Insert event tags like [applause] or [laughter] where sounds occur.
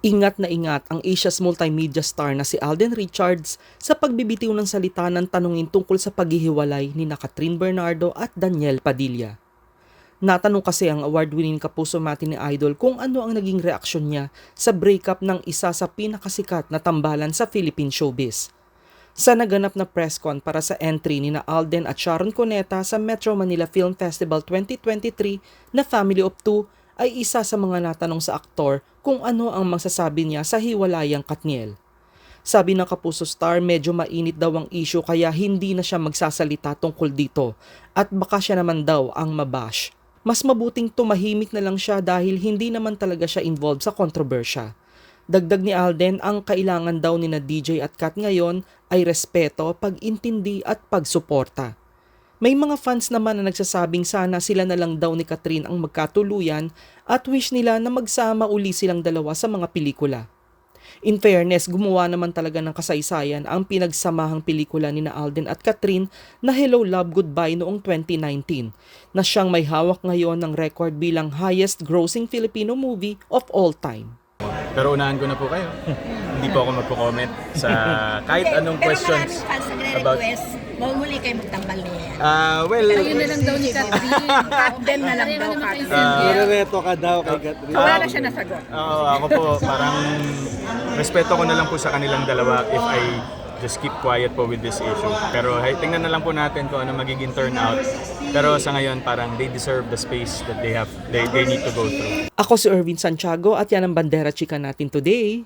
Ingat na ingat ang Asia's multimedia star na si Alden Richards sa pagbibitiw ng salita ng tanungin tungkol sa paghihiwalay ni na Catherine Bernardo at Daniel Padilla. Natanong kasi ang award-winning kapuso mati ni Idol kung ano ang naging reaksyon niya sa breakup ng isa sa pinakasikat na tambalan sa Philippine showbiz. Sa naganap na press con para sa entry ni na Alden at Sharon Cuneta sa Metro Manila Film Festival 2023 na Family of Two ay isa sa mga natanong sa aktor kung ano ang masasabi niya sa hiwalayang Katniel. Sabi ng Kapuso Star, medyo mainit daw ang issue kaya hindi na siya magsasalita tungkol dito at baka siya naman daw ang mabash. Mas mabuting tumahimik na lang siya dahil hindi naman talaga siya involved sa kontrobersya. Dagdag ni Alden, ang kailangan daw ni na DJ at Kat ngayon ay respeto, pag-intindi at pagsuporta. May mga fans naman na nagsasabing sana sila na lang daw ni Catherine ang magkatuluyan at wish nila na magsama uli silang dalawa sa mga pelikula. In fairness, gumawa naman talaga ng kasaysayan ang pinagsamahang pelikula ni na Alden at Catherine na Hello Love Goodbye noong 2019 na siyang may hawak ngayon ng record bilang highest grossing Filipino movie of all time. Pero unahan ko na po kayo. Hindi po ako magko-comment sa [laughs] kahit anong Pero questions maraming fans about... nagre-request, muli kayo magtambal niya. Ah, well, Ayun na lang daw ni Catherine. Captain na lang daw, Captain. Cynthia. Nirereto ka daw kay Catherine. Wala na siya nasagot. oo, ako po parang respeto ko na lang po sa kanilang dalawa if I just keep quiet po with this issue. Pero hey, tingnan na lang po natin kung ano magiging turnout. Pero sa ngayon, parang they deserve the space that they have, they, they need to go through. Ako si Ervin Santiago at yan ang Bandera Chika natin today.